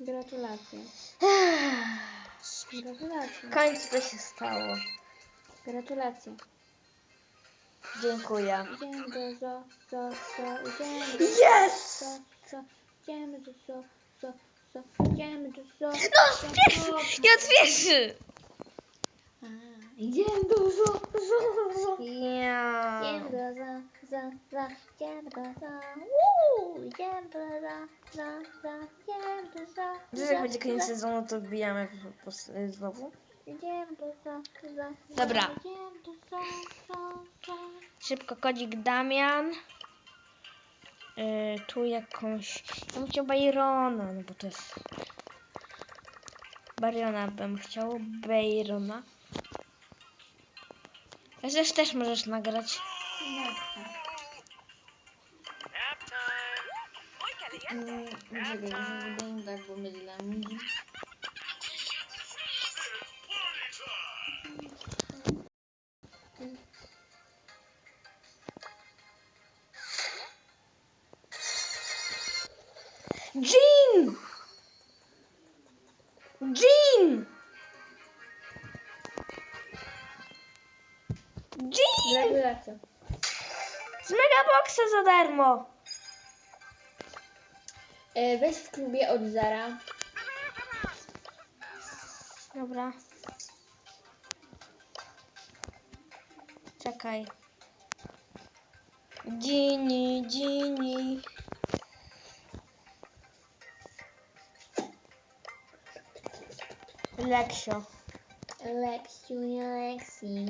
Gratulacje. Gratulacje. W końcu to się stało. Gratulacje. Dziękuję. Idziemy do zo, zo, zo, idziemy do Yes! zo, zo, idziemy do zo, zo, zo, idziemy do zo. No, spiesz! Nie otwierzy! A, Idziemy do zo, zo, zo. Ja. Za, za, za, do za, za, za, Wiesz, jak będzie koniec sezonu, to wbijamy po, po, znowu. za, za, Dobra. za, za, za. Szybko kodzik Damian. Yy, tu jakąś... Ja bym chciał Byrona, no bo to jest... Bariona bym chciał. Byrona. Chociaż też możesz nagrać. Mm, Czekaj, może wydaje tak, bo mylę. Jean! Jean! Jean! Z Megaboxa za darmo! E, weź w klubie od Zara. Dobra. Czekaj. Gini, Gini. Leksio. Leksiu, nie Leksi.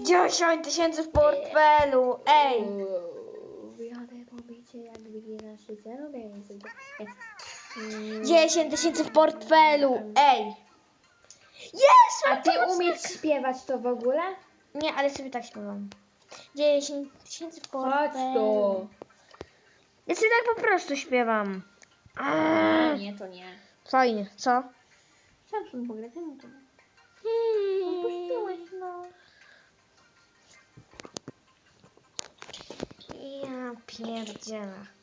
10 tysięcy w portfelu! Ej! Jej życie. 10 tysięcy w portfelu! Ej! Jest! A ty umiesz śpiewać to w ogóle? Nie, ale sobie tak śpiewam. 10 tysięcy w portfelu. Ja sobie tak po prostu śpiewam. Aaaa. Nie, to nie. Fajnie, co? Samsung pograć, no to. Hmm. Puściłeś, no. Ja pierdzielę.